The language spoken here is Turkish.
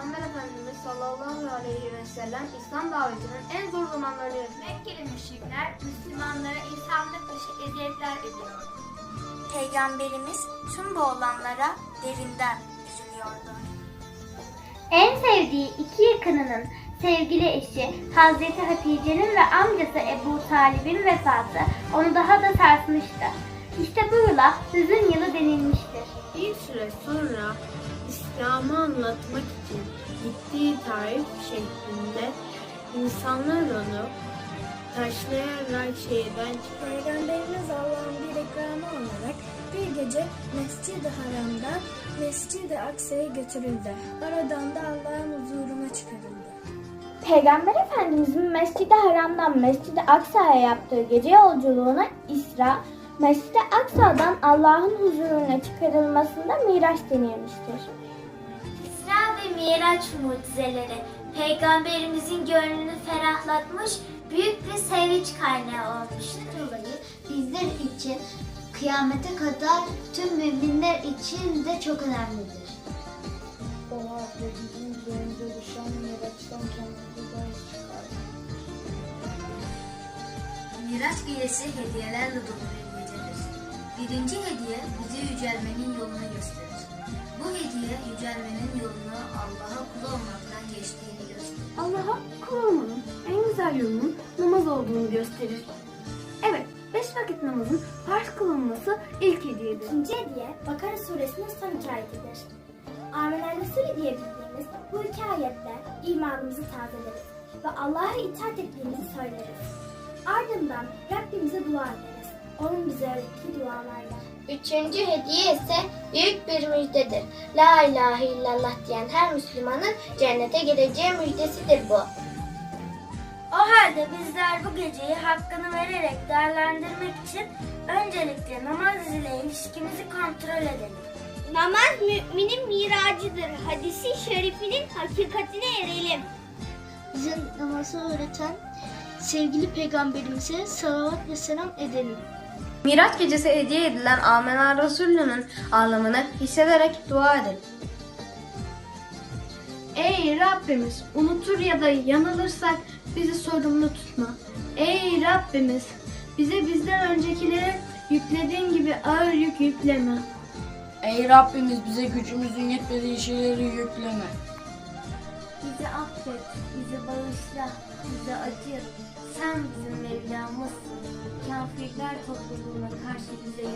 Peygamber Efendimiz sallallahu aleyhi ve sellem İslam davetinin en zor zamanlarını yaşadı. Mekkeli müşrikler Müslümanlara insanlık dışı eziyetler ediyor. Peygamberimiz tüm bu olanlara derinden üzülüyordu. En sevdiği iki yakınının sevgili eşi Hazreti Hatice'nin ve amcası Ebu Talib'in vefatı onu daha da sarsmıştı. İşte bu yıla hüzün yılı denilmiştir. Bir süre sonra İslam'ı anlatmak için gittiği Taif şehrinde insanlar onu taşlayarak şehirden. Peygamberimiz Allah'ın bir ikramı olarak bir gece Mescid-i Haram'dan Mescid-i Aksa'ya götürüldü. Oradan da Allah'ın huzuruna çıkarıldı. Peygamber Efendimizin Mescid-i Haram'dan Mescid-i Aksa'ya yaptığı gece yolculuğuna İsra, Mescid-i Aksa'dan Allah'ın huzuruna çıkarılmasında Miraç denilmiştir. İsra ve Miraç mucizeleri Peygamberimizin gönlünü ferahlatmış, büyük bir sevinç kaynağı olmuştur. dolayı bizler için kıyamete kadar tüm müminler için de çok önemlidir. Oha ve bizim üzerimize düşen Miraç'tan kendimizi ders çıkardı. Miraç gecesi hediyelerle dolu. Birinci hediye bizi yücelmenin yolunu gösterir. Bu hediye yücelmenin yolunu Allah'a kul olmaktan geçtiğini gösterir. Allah'a kul olmanın en güzel yolunun namaz olduğunu gösterir. Evet, beş vakit namazın farz kılınması ilk hediyedir. İkinci hediye Bakara suresinin son iki ayetidir. Amener Resulü diye bildiğimiz bu iki ayette imanımızı tazeleriz ve Allah'a itaat ettiğimizi söyleriz. Ardından Rabbimize dua ederiz. Onun bize öğrettiği dualarla. Üçüncü hediye ise büyük bir müjdedir. La ilahe illallah diyen her Müslümanın cennete gireceği müjdesidir bu. O halde bizler bu geceyi hakkını vererek değerlendirmek için öncelikle namaz ile ilişkimizi kontrol edelim. Namaz müminin miracıdır. Hadisi şerifinin hakikatine erelim. Bize namazı öğreten sevgili peygamberimize salavat ve selam edelim. Miraç gecesi hediye edilen Amenna Resulü'nün anlamını hissederek dua edelim. Ey Rabbimiz unutur ya da yanılırsak bizi sorumlu tutma. Ey Rabbimiz bize bizden öncekilere yüklediğin gibi ağır yük yükleme. Ey Rabbimiz bize gücümüzün yetmediği şeyleri yükleme. Bizi affet, bizi bağışla, bize acı. Sen bizim Mevlamızsın. Kafirler topluluğuna karşı bize.